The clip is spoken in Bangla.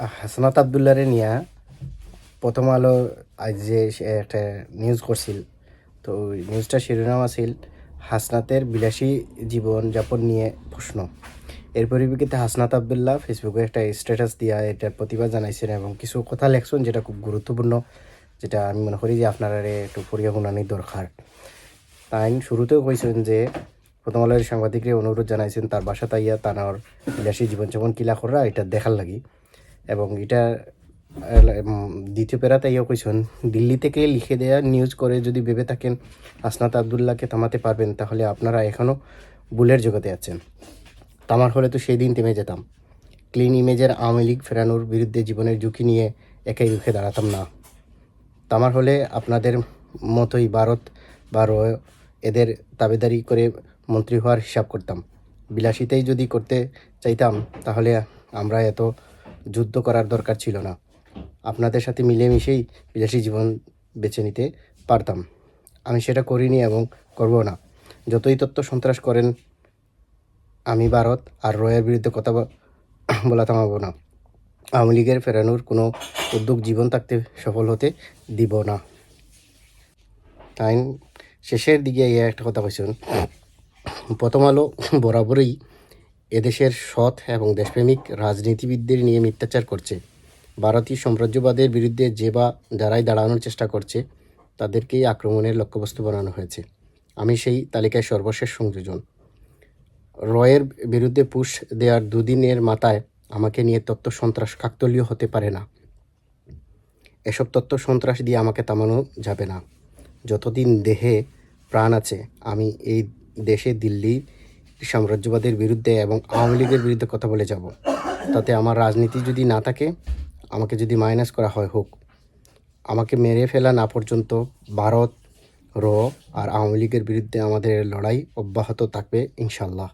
হাসনাত আবদুল্লারে নিয়া প্রথম আলো আজ যে একটা নিউজ করছিল, তো ওই নিউজটা শিরোনাম আছিল, হাসনাতের বিলাসী জীবন যাপন নিয়ে প্রশ্ন। এর পরিপ্রেক্ষিতে হাসনাত আবদুল্লাহ ফেসবুকে একটা স্ট্যাটাস দিয়া এটার প্রতিবাদ জানাইছেন এবং কিছু কথা লেখছেন যেটা খুব গুরুত্বপূর্ণ, যেটা আমি মনে করি যে আপনারা একটু পড়িয়া শুনানি দরকার। তাই শুরুতেও কইছেন যে, প্রথম আলোর সাংবাদিকরে অনুরোধ জানাইছেন তার বাসা তাইয়া তানার বিলাসী জীবনযাপন কিলা করা, এটা দেখার লাগি। এবং এটা দ্বিতীয় পেরাতে ইয়ে কইছেন দিল্লি থেকে লিখে দেয়া নিউজ করে যদি ভেবে থাকেন, আসনাত আবদুল্লাহকে থামাতে পারবেন, তাহলে আপনারা এখনও বুলের জগতে আছেন। তামার হলে তো সেই দিন থেমে যেতাম। ক্লিন ইমেজের আওয়ামী লীগ ফেরানোর বিরুদ্ধে জীবনের ঝুঁকি নিয়ে একাই রুখে দাঁড়াতাম না। তামার হলে আপনাদের মতোই ভারত বা এদের দাবেদারি করে মন্ত্রী হওয়ার হিসাব করতাম। বিলাসিতাই যদি করতে চাইতাম, তাহলে আমরা এত যুদ্ধ করার দরকার ছিল না। আপনাদের সাথে মিলেমিশেই বিলাসী জীবন বেছে নিতে পারতাম। আমি সেটা করিনি এবং করব না। যতই তত্ত্ব সন্ত্রাস করেন, আমি ভারত আর রয়ের বিরুদ্ধে কথা বলা থামাবো না। আওয়ামী লীগের ফেরানোর কোনো উদ্যোগ জীবন থাকতে সফল হতে দিব না। তাই শেষের দিকে একটা কথা কইছেন প্রথম আলো বরাবরই এদেশের সৎ এবং দেশপ্রেমিক রাজনীতিবিদদের নিয়ে মিথ্যাচার করছে। ভারতীয় সাম্রাজ্যবাদের বিরুদ্ধে যে বা যারাই দাঁড়ানোর চেষ্টা করছে, তাদেরকেই আক্রমণের লক্ষ্যবস্তু বানানো হয়েছে। আমি সেই তালিকায় সর্বশেষ সংযোজন। রয়ের বিরুদ্ধে পুশ দেওয়ার দুদিনের মাথায় আমাকে নিয়ে তত্ত্ব সন্ত্রাস কাকতলীয় হতে পারে না। এসব তত্ত্ব সন্ত্রাস দিয়ে আমাকে থামানো যাবে না। যতদিন দেহে প্রাণ আছে, আমি এই দেশে দিল্লি সাম্রাজ্যবাদের বিরুদ্ধে এবং আওয়ামী লীগের বিরুদ্ধে কথা বলে যাব। তাতে আমার রাজনীতি যদি না থাকে, আমাকে যদি মাইনাস করা হয়, হোক। আমাকে মেরে ফেলা না পর্যন্ত ভারত, র, আর আওয়ামী লীগের বিরুদ্ধে আমাদের লড়াই অব্যাহত থাকবে ইনশাল্লাহ